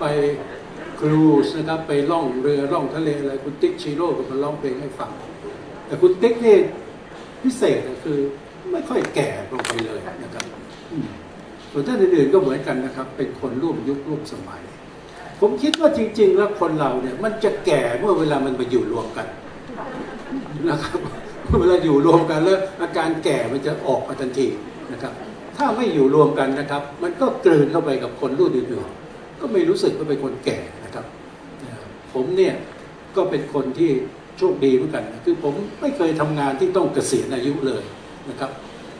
ไปครูซนะครับไปล่องเรือล่องทะเลอะไรคุณติ๊กชิโร่ก็มาร้องเพลงให้ฟัง แต่คุณติ๊กนี่พิเศษนะคือไม่ค่อยแก่ลงไปเลยนะครับส่วนท่านอื่นๆก็เหมือนกันนะครับ เป็นคนร่วมยุคร่วมสมัย ผมคิดว่าจริง ๆ แล้วคนเราเนี่ยมันจะแก่เมื่อเวลามันมาอยู่รวมกันนะครับเวลาอยู่รวมกันแล้วอาการแก่มันจะออกมาทันทีนะครับ ถ้าไม่อยู่รวมกันนะครับ มันก็กลืนเข้าไปกับคนรุ่นอื่นๆ ก็ไม่รู้สึกว่าเป็นคนแก่นะครับผมเนี่ยก็เป็นคนที่โชคดีเหมือนกันนะคือผมไม่เคยทำงานที่ต้องเกษียณอายุเลยนะครับ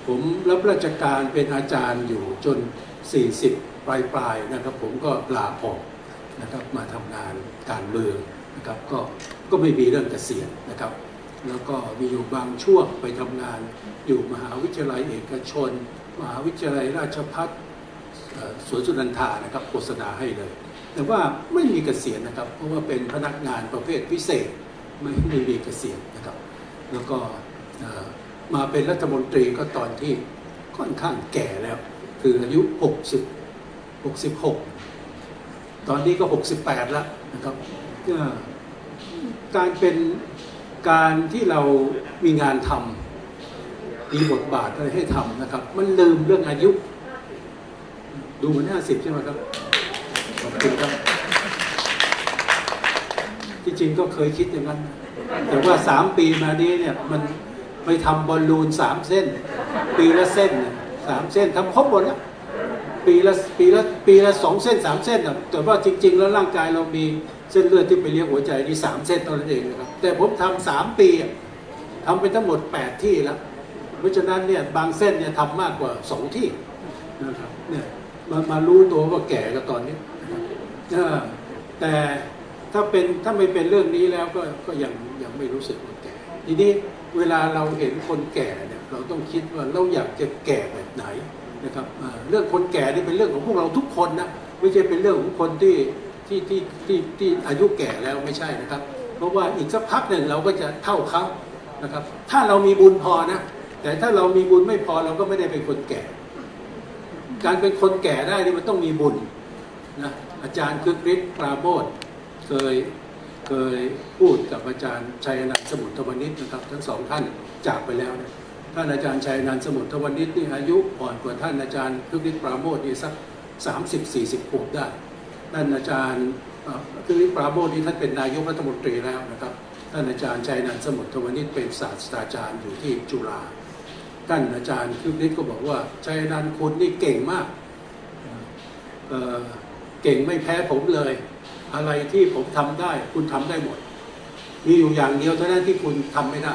ผมรับราชการเป็นอาจารย์อยู่จน 40 ปลายปลายๆนะครับ ผมก็ลาออกนะครับมาทำงานการเมืองนะครับก็ก็ไม่มีเรื่องเกษียณนะครับ แล้วก็มีอยู่บางช่วงไปทำงานอยู่มหาวิทยาลัยเอกชน มหาวิทยาลัยราชภัฏเอ่อ สวนสุนันทานะครับโฆษณาให้เลย แต่ว่าไม่มีเกษียณนะครับ เพราะว่าเป็นพนักงานประเภทพิเศษไม่ไม่มีเกษียณนะครับ แล้วก็มาเป็นรัฐมนตรีก็ตอนที่ค่อนข้างแก่แล้ว คืออายุ 60 66 ตอนนี้ก็ 68 แล้วนะครับก็การเป็นการที่เรามีงานทำมีบทบาทอะไรให้ทำนะครับ มันลืมเรื่องอายุ ดูเหมือน50 ใช่ไหมครับ ขอบคุณครับ ที่จริงก็เคยคิดอย่างนั้น แต่ว่าสามปีมานี้เนี่ย มันไปทำบอลลูนสามเส้น ปีละเส้นสามเส้นทำครบหมดแล้วปีละปีละปีละสองเส้นสามเส้นอะแต่ว่าจริง ๆ แล้วร่างกายเรามีเส้นเลือดที่ไปเลี้ยงหัวใจนี่สามเส้นเท่านั้นเองนะครับ แต่ผมทำสามปีอะทำไปทั้งหมดแปดที่แล้ว เพราะฉะนั้นเนี่ยบางเส้นเนี่ยทำมากกว่าสองที่นะครับเนี่ย มามารู้ตัวว่าแก่ก็ตอนนี้แต่ถ้าเป็นถ้าไม่เป็นเรื่องนี้แล้วก็ก็ยังยังไม่รู้สึกว่าแก่ ทีนี้เวลาเราเห็นคนแก่เนี่ยเราต้องคิดว่าเราอยากจะแก่แบบไหนนะครับเรื่องคนแก่นี่เป็นเรื่องของพวกเราทุกคนนะไม่ใช่เป็นเรื่องของคนที่ที่ที่ที่ที่อายุแก่แล้วไม่ใช่นะครับ เพราะว่าอีกสักพักหนึ่งเราก็จะเท่าเขานะครับ ถ้าเรามีบุญพอนะแต่ถ้าเรามีบุญไม่พอเราก็ไม่ได้เป็นคนแก่ การเป็นคนแก่ได้นี่มันต้องมีบุญนะอาจารย์คึกฤทธิ์ปราโมทเคยเคยพูดกับอาจารย์ชัยนันท์สมุทรวนิชนะครับ ทั้งสองท่านจากไปแล้วนะท่านอาจารย์ชัยนันท์สมุทรวนิชนี่อายุอ่อนกว่าท่านอาจารย์คึกฤทธิ์ปราโมทนี่สักสามสิบสี่สิบขวบได้ท่านอาจารย์เอ่อคือปราโมทนี่ท่านเป็นนายกรัฐมนตรีแล้วนะครับ ท่านอาจารย์ชัยนันท์สมุทรวนิชเป็นศาสตราจารย์อยู่ที่จุฬา ท่านอาจารย์คึกฤทธิ์ก็บอกว่าชัยนันคุณนี่เก่งมากเเก่งไม่แพ้ผมเลย อะไรที่ผมทำได้ คุณทำได้หมด มีอยู่อย่างเดียวเท่านั้นที่คุณทำไม่ได้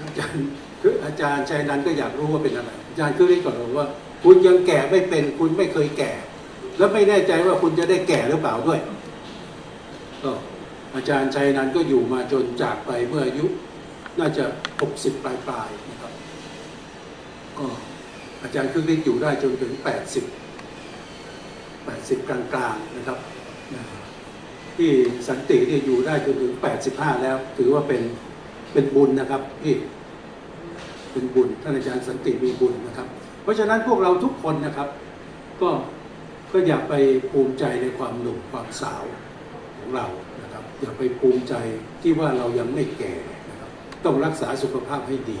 อาจารย์คืออาจารย์ชัยนันก็อยากรู้ว่าเป็นอะไรอาจารย์คึกฤทธิ์ก็บอกว่า คุณยังแก่ไม่เป็น คุณไม่เคยแก่ แล้วไม่แน่ใจว่าคุณจะได้แก่หรือเปล่าด้วยก็อาจารย์ชัยนันก็อยู่มาจนจากไปเมื่ออายุ น่าจะ 60 ปลายปลายๆนะครับ ก็อาจารย์คึกฤทธิ์อยู่ได้จนถึง 80 80 กลางๆนะครับ ที่สันติเนี่ยอยู่ได้จนถึง 85 แล้ว ถือว่าเป็นเป็นบุญนะครับพี่เป็นบุญท่านอาจารย์สันติมีบุญนะครับ เพราะฉะนั้นพวกเราทุกคนนะครับ ก็ก็อย่าไปภูมิใจในความหนุ่มความสาวของเรานะครับ อย่าไปภูมิใจที่ว่าเรายังไม่แก่ ต้องรักษาสุขภาพให้ดี